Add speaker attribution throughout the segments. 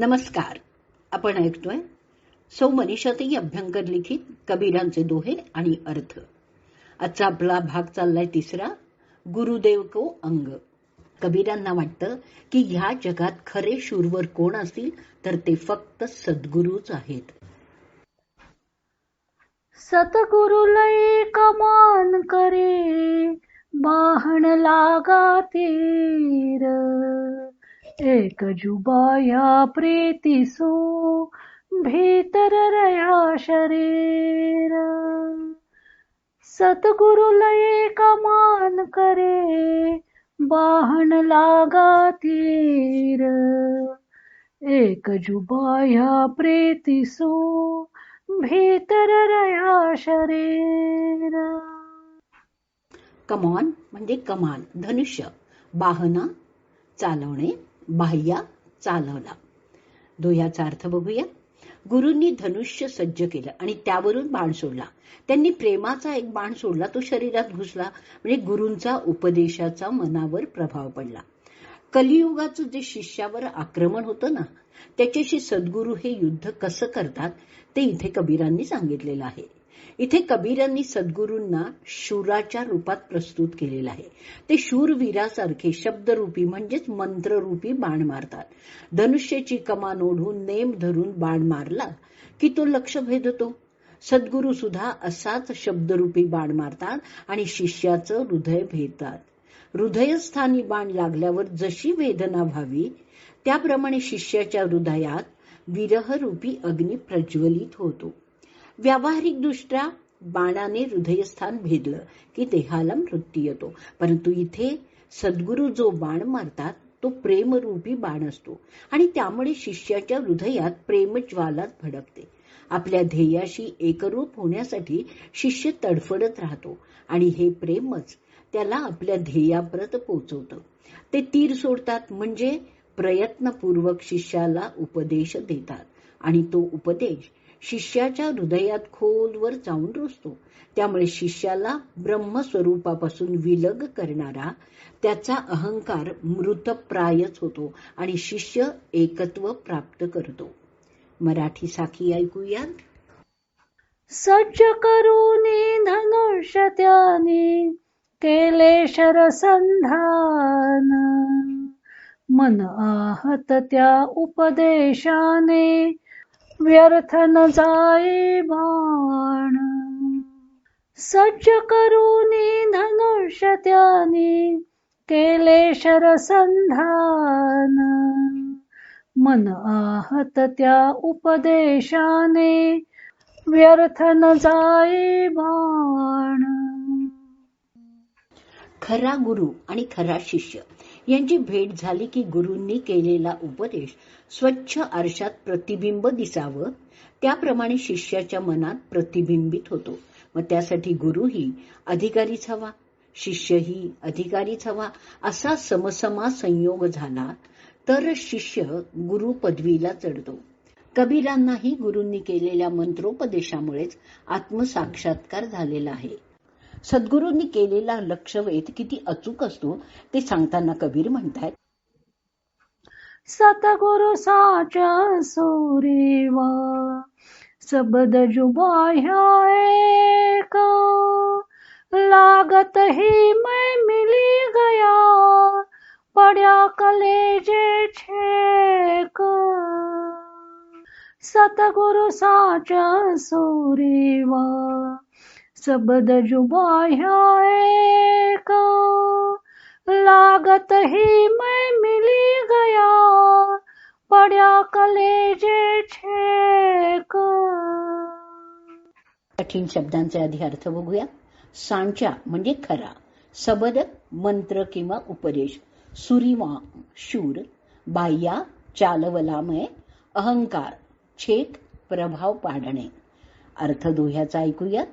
Speaker 1: नमस्कार. आपण ऐकतोय सौ मनीषाताई अभ्यंकर लिखित कबीरांचे दोहे आणि अर्थ. आजचा आपला भाग चाललाय तिसरा गुरुदेव को अंग. कबीरांना वाटतं की ह्या जगात खरे शूरवर कोण असतील तर ते फक्त सद्गुरूच आहेत.
Speaker 2: सतगुरु लय कमान करे बाहण लागा तीर. एक जुबाया प्रीती भीतर रया शरीर। सतगुरु लय कमान करे बाहन लागा तीर। एक जुबाया प्रीती भीतर रया शरीर।
Speaker 1: कमॉन म्हणजे कमान धनुष्य बाहना चालवणे बाह्या चालवला. दोह्याचा अर्थ बघूया. गुरूंनी धनुष्य सज्ज केलं आणि त्यावरून बाण सोडला. त्यांनी प्रेमाचा एक बाण सोडला तो शरीरात घुसला. म्हणजे गुरूंचा उपदेशाचा मनावर प्रभाव पडला. कलियुगाचं जे शिष्यावर आक्रमण होतं ना त्याच्याशी सद्गुरू हे युद्ध कसं करतात ते इथे कबीरांनी सांगितलेलं आहे. इथे कबीरांनी सद्गुरूंना शूराच्या रूपात प्रस्तुत केलेलं आहे. ते शूरवीरासारखे शब्दरूपी म्हणजेच मंत्ररूपी बाण मारतात. धनुष्याची कमान ओढून नेम धरून बाण मारला की तो लक्ष भेदतो. सद्गुरू सुद्धा असाच शब्दरूपी बाण मारतात आणि शिष्याचं हृदय भेदतात. हृदयस्थानी बाण लागल्यावर जशी वेदना व्हावी त्याप्रमाणे शिष्याच्या हृदयात विरहरूपी अग्नी प्रज्वलित होतो. व्यावहारिकदृष्ट्या बाणाने हृदयस्थान भेदलं की देहाला मृत्यू येतो. परंतु इथे सद्गुरू जो बाण मारतात तो प्रेमरूपी बाण असतो आणि त्यामुळे शिष्याच्या हृदयात प्रेमज्वालात भडकते. आपल्या ध्येयाशी एकरूप होण्यासाठी शिष्य तडफडत राहतो आणि हे प्रेमच त्याला आपल्या ध्येयाप्रत पोहोचवतं. ते तीर सोडतात म्हणजे प्रयत्नपूर्वक शिष्याला उपदेश देतात आणि तो उपदेश शिष्याच्या हृदयात खोलवर जाऊन रुजतो त्यामुळे शिष्याला ब्रह्मस्वरूपापासून विलग करणारा त्याचा अहंकार मृतप्रायच होतो आणि शिष्य एकत्व प्राप्त करतो. मराठी साखी ऐकूयात.
Speaker 2: सज्ज करूनी धनुष त्याने केले शरसंधान. मन आहत त्या उपदेशाने व्यर्थ न जाई बाण. सज्ज करूनी धनुष्य त्याने केले शरसंधान. मन आहत त्या उपदेशाने व्यर्थ न जाई बाण.
Speaker 1: खरा गुरु आणि खरा शिष्य. यांची भेट झाली की गुरूंनी केलेला उपदेश स्वच्छ आरशात प्रतिबिंब दिसावं. त्याप्रमाणे शिष्याच्या मनात प्रतिबिंबित होतो. मग त्यासाठी गुरुही अधिकारीच हवा शिष्यही अधिकारीच हवा असा समसमा संयोग झाला तर शिष्य गुरु पदवीला चढतो. कबीरांनाही गुरूंनी केलेल्या मंत्रोपदेशामुळेच आत्मसाक्षात्कार झालेला आहे. सद्गुरूंनी केलेला लक्षवेध किती अचूक असतो ते सांगताना कबीर म्हणतात
Speaker 2: सतगुरु साचा सोरेवा सबद जुबाह्या एक. लागत ही मैं मिली गया पड्या कलेजे छेक. सतगुरु साचा सोरेवा सबद जुबाह्या एक. लागत ही मैं मिली गया पड्या कलेजे छेक.
Speaker 1: कठीण शब्दांचे आधी अर्थ बघूया. सांच्या म्हणजे खरा सबद मंत्र किंवा उपदेश. सुरिमा शूर. बाह्या चालवलामय अहंकार. छेक प्रभाव पाडणे. अर्थ दोह्याचा ऐकूयात.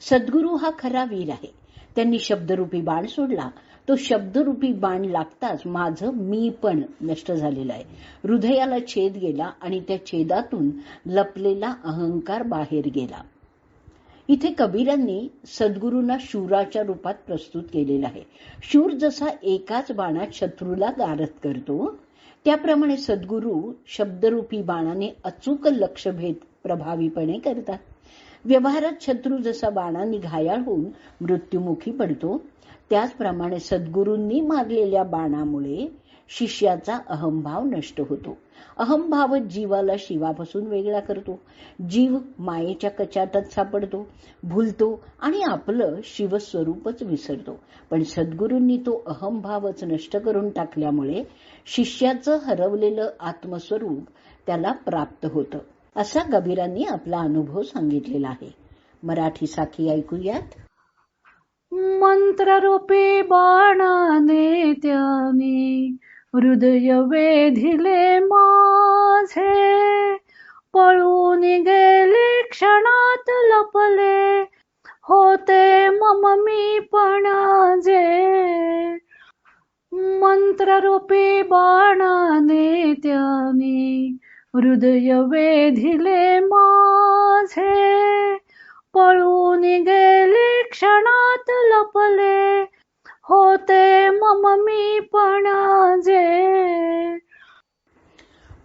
Speaker 1: सद्गुरू हा खरा वीर आहे. त्यांनी शब्दरूपी बाण सोडला. तो शब्दरूपी बाण लागताच माझं मी पण नष्ट झालेलं आहे. हृदयाला छेद गेला आणि त्या छेदातून लपलेला अहंकार बाहेर गेला. इथे कबीरांनी सद्गुरूंना शूराच्या रूपात प्रस्तुत केलेलं आहे. शूर जसा एकाच बाणात शत्रूला गारद करतो त्याप्रमाणे सद्गुरू शब्दरूपी बाणाने अचूक लक्षभेद प्रभावीपणे करतात. व्यवहारात शत्रू जसा बाणांनी घायाळ होऊन मृत्युमुखी पडतो त्याचप्रमाणे सद्गुरूंनी मारलेल्या बाणामुळे शिष्याचा अहंभाव नष्ट होतो. अहंभावच जीवाला शिवापासून वेगळा करतो. जीव मायेच्या कचाटात सापडतो भुलतो आणि आपलं शिवस्वरूपच विसरतो. पण सद्गुरूंनी तो अहंभावच नष्ट करून टाकल्यामुळे शिष्याचं हरवलेलं आत्मस्वरूप त्याला प्राप्त होतं. असा कबीरांनी आपला अनुभव सांगितलेला आहे. मराठी साखी ऐकूयात.
Speaker 2: मंत्ररूपी बाणाने त्याने हृदय वेधिले माझे. पळून गेले क्षणात लपले. होते मम मी पणाजे मंत्ररूपी बाणाने त्याने हृदय वेधिले माझे पळून गेले क्षणात लपले. होते मम मी पणाजे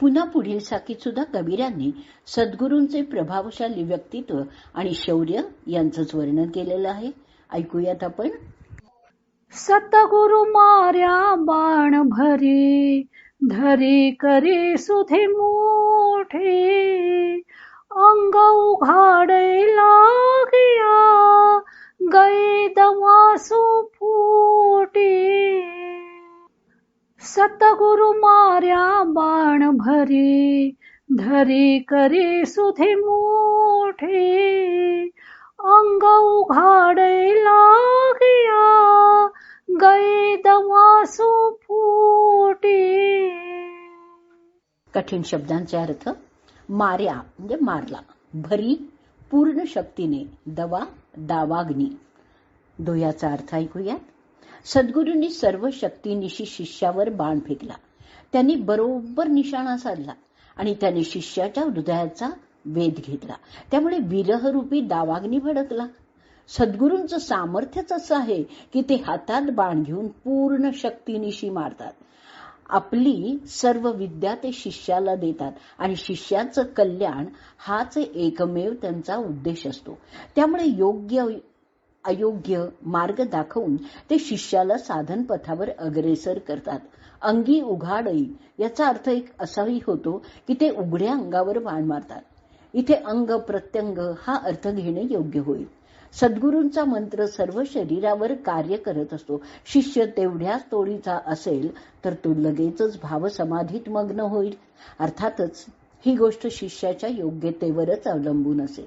Speaker 1: पुन्हा पुढील साखीत सुद्धा कबीरांनी सद्गुरूंचे प्रभावशाली व्यक्तित्व आणि शौर्य यांचंच वर्णन केलेलं आहे. ऐकूयात आपण.
Speaker 2: सतगुरु मार्या बाण भरी धरी करी सुधी मोठी अंग उघाडे लागिया गई दमासू फूटी. सतगुरु मार्या बाण भरी धरी करी सुधी मोठी अंग उघाड
Speaker 1: कठीण शब्दांचे अर्थ मार्या म्हणजे मारला. भरी पूर्ण शक्तीने दवा दावाग्नी. दोयाचा अर्थ ऐकूयात. सद्गुरूंनी सर्व शक्तीनिशी शिष्यावर बाण फेकला. त्यांनी बरोबर निशाणा साधला आणि त्याने शिष्याच्या हृदयाचा वेध घेतला. त्यामुळे विरहरूपी दावाग्नी भडकला. सद्गुरूंचं सामर्थ्यच असं आहे की ते हातात बाण घेऊन पूर्ण शक्तीनिशी मारतात. आपली सर्व विद्या ते शिष्याला देतात. आणि शिष्याचं कल्याण हाच एकमेव त्यांचा उद्देश असतो. त्यामुळे योग्य अयोग्य मार्ग दाखवून ते शिष्याला साधन पथावर अग्रेसर करतात. अंगी उघाडई याचा अर्थ एक असाही होतो की ते उघड्या अंगावर बाण मारतात. इथे अंग प्रत्यंग हा अर्थ घेणे योग्य होईल. सद्गुरूंचा मंत्र सर्व शरीरावर कार्य करत असतो. शिष्य तेवढ्याच तोडीचा असेल तर तो लगेचच भावसमाधीत मग्न होईल. अर्थातच ही गोष्ट शिष्याच्या योग्यतेवरच अवलंबून असेल.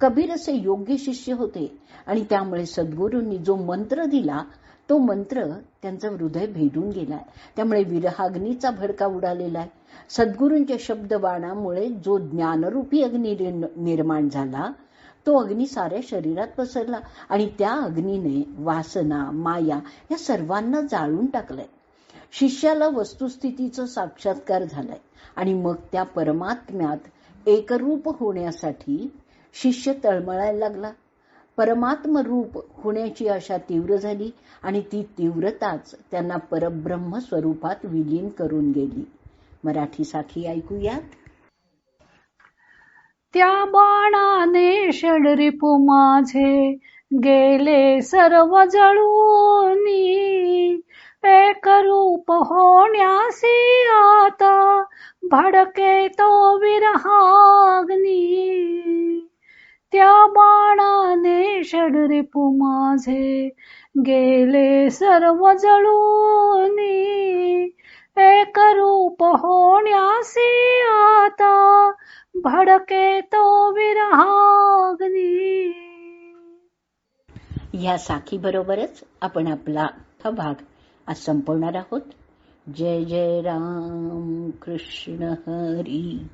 Speaker 1: कबीर असे योग्य शिष्य होते आणि त्यामुळे सद्गुरूंनी जो मंत्र दिला तो मंत्र त्यांचं हृदय भेदून गेलाय. त्यामुळे विरहाग्नीचा भडका उडालेला आहे. सद्गुरूंच्या शब्दबाणामुळे जो ज्ञानरूपी अग्नी निर्माण झाला तो अग्नी साऱ्या शरीरात पसरला आणि त्या अग्नीने वासना माया या सर्वांना जाळून टाकलंय. शिष्याला वस्तुस्थितीचं साक्षात्कार झालाय आणि मग त्या परमात्म्यात एकरूप होण्यासाठी शिष्य तळमळायला लागला. परमात्म रूप होण्याची आशा तीव्र झाली आणि ती तीव्रताच त्यांना परब्रह्म स्वरूपात विलीन करून गेली. मराठी साखी ऐकूयात.
Speaker 2: त्या बाणाने षडरिपू माझे गेले सर्व जळूनी. एक रूप होण्यासी आता भडके तो विरहाग्नी. त्या बाणाने षडरिपू माझे गेले सर्व जळूनी. एक रूप होण्यासी आता भडके तो विरहाग्नी
Speaker 1: या साखी बरोबरच आपण आपला हा भाग आज संपवणार आहोत. जय जय राम कृष्ण हरी.